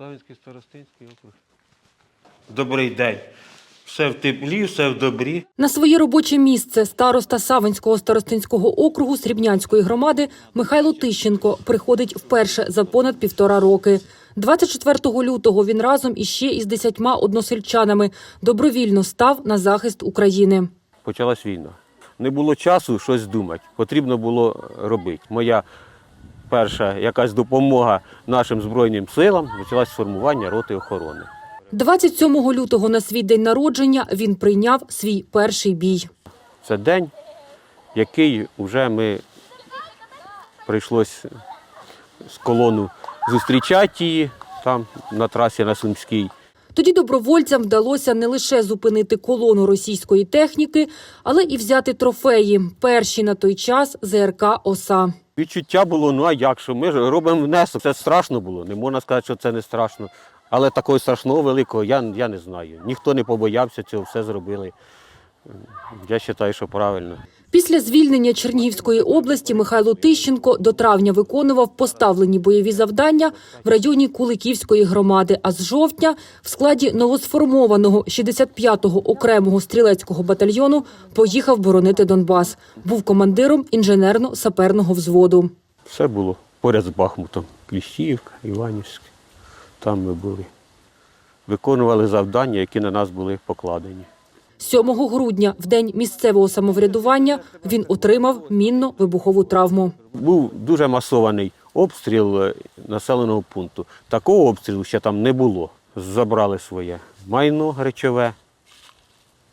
Славянський старостинський округ. Добрий день. Все в теплі, все в добрі. На своє робоче місце староста Савинського старостинського округу Срібнянської громади Михайло Тищенко приходить вперше за понад півтора роки. 24 лютого він разом іще із десятьма односельчанами добровільно став на захист України. Почалась війна. Не було часу щось думати. Потрібно було робити. Моя перша якась допомога нашим Збройним силам почалось формування роти охорони. 27 лютого на свій день народження він прийняв свій перший бій. Це день, який вже ми прийшлось з колону зустрічати її там на трасі на Сумській. Тоді добровольцям вдалося не лише зупинити колону російської техніки, але і взяти трофеї. Перші на той час ЗРК ОСА. Відчуття було, ну а як що? Ми ж робимо внесок. Це страшно було. Не можна сказати, що це не страшно. Але такого страшного великого я, я не знаю. Ніхто не побоявся цього, все зробили. Я вважаю, що правильно. Після звільнення Чернігівської області Михайло Тищенко до травня виконував поставлені бойові завдання в районі Куликівської громади, а з жовтня в складі новосформованого 65-го окремого стрілецького батальйону поїхав боронити Донбас. Був командиром інженерно-саперного взводу. Все було поряд з Бахмутом. Кліщіївка, Іванівська. Там ми були. Виконували завдання, які на нас були покладені. 7 грудня, в день місцевого самоврядування, він отримав мінно-вибухову травму. Був дуже масований обстріл е, населеного пункту. Такого обстрілу ще там не було. Забрали своє майно речове,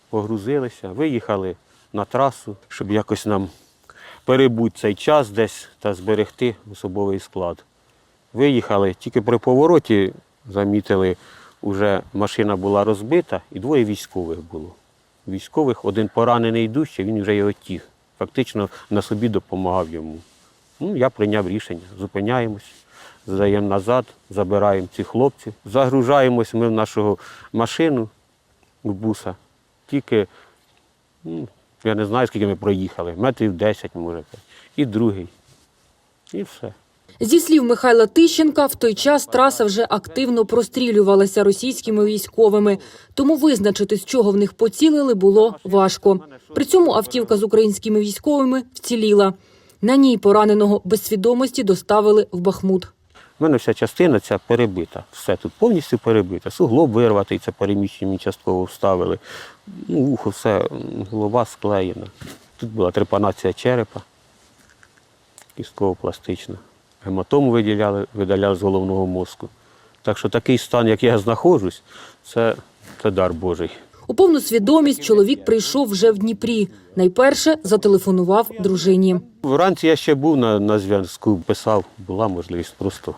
погрузилися, виїхали на трасу, щоб якось нам перебути цей час десь та зберегти особовий склад. Виїхали, тільки при повороті замітили, вже машина була розбита і двоє військових було. Військових, один поранений дужче, він вже його тіг. Фактично на собі допомагав йому. Ну, я прийняв рішення. Зупиняємось, здаємо назад, забираємо цих хлопців. Загружаємось ми в нашу машину в буса. Тільки, ну, я не знаю, скільки ми проїхали, метрів 10, може. І другий. І все. Зі слів Михайла Тищенка, в той час траса вже активно прострілювалася російськими військовими, тому визначити, з чого в них поцілили, було важко. При цьому автівка з українськими військовими вціліла. На ній пораненого без свідомості доставили в Бахмут. У мене вся частина ця перебита. Все тут повністю перебита. Суглоб вирватий, це переміщення частково вставили. Ну, ухо, все, голова склеєна. Тут була трепанація черепа, кістково-пластична. Гематому виділяли, видаляли з головного мозку. Так що такий стан, як я знаходжусь, це, це дар Божий. У повну свідомість чоловік прийшов вже в Дніпрі. Найперше зателефонував дружині. Вранці я ще був на, на зв'язку, писав, була можливість просто.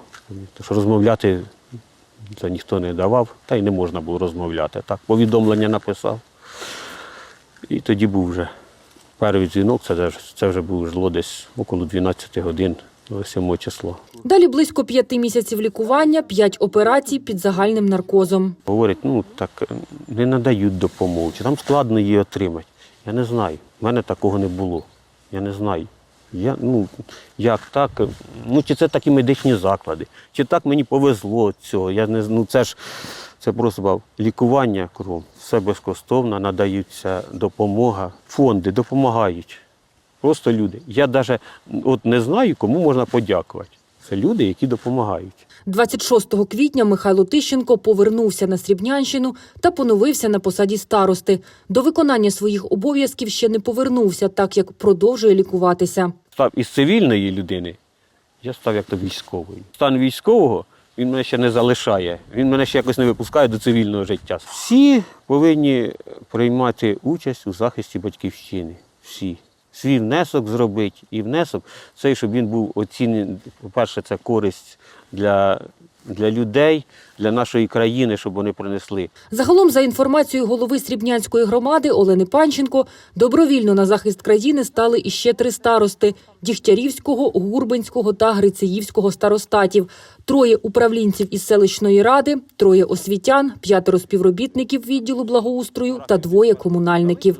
Що розмовляти це ніхто не давав, та й не можна було розмовляти. Так, повідомлення написав. І тоді був вже перший дзвінок, це, вже- це вже було десь около 12 годин, 7 число. Далі близько п'яти місяців лікування, п'ять операцій під загальним наркозом. Говорять, ну так не надають допомогу, чи там складно її отримати. Я не знаю. У мене такого не було. Я не знаю. Я, ну, як так? Ну, чи це такі медичні заклади, чи так мені повезло цього. Я не, ну, це ж це просто лікування кров. Все безкоштовно, надаються допомога. Фонди допомагають. Просто люди. Я навіть от не знаю, кому можна подякувати. Це люди, які допомагають. 26 квітня Михайло Тищенко повернувся на Срібнянщину та поновився на посаді старости. До виконання своїх обов'язків ще не повернувся, так як продовжує лікуватися. став із цивільної людини, я став як то військовий. Стан військового він мене ще не залишає, він мене ще якось не випускає до цивільного життя. Всі повинні приймати участь у захисті батьківщини. Всі. Свій внесок зробити і внесок цей, щоб він був оцінений. По-перше, це користь для, для людей, для нашої країни, щоб вони принесли. Загалом, за інформацією голови Срібнянської громади Олени Панченко, добровільно на захист країни стали іще три старости – Дігтярівського, Гурбинського та Грицеївського старостатів, троє управлінців із селищної ради, троє освітян, п'ятеро співробітників відділу благоустрою та двоє комунальників.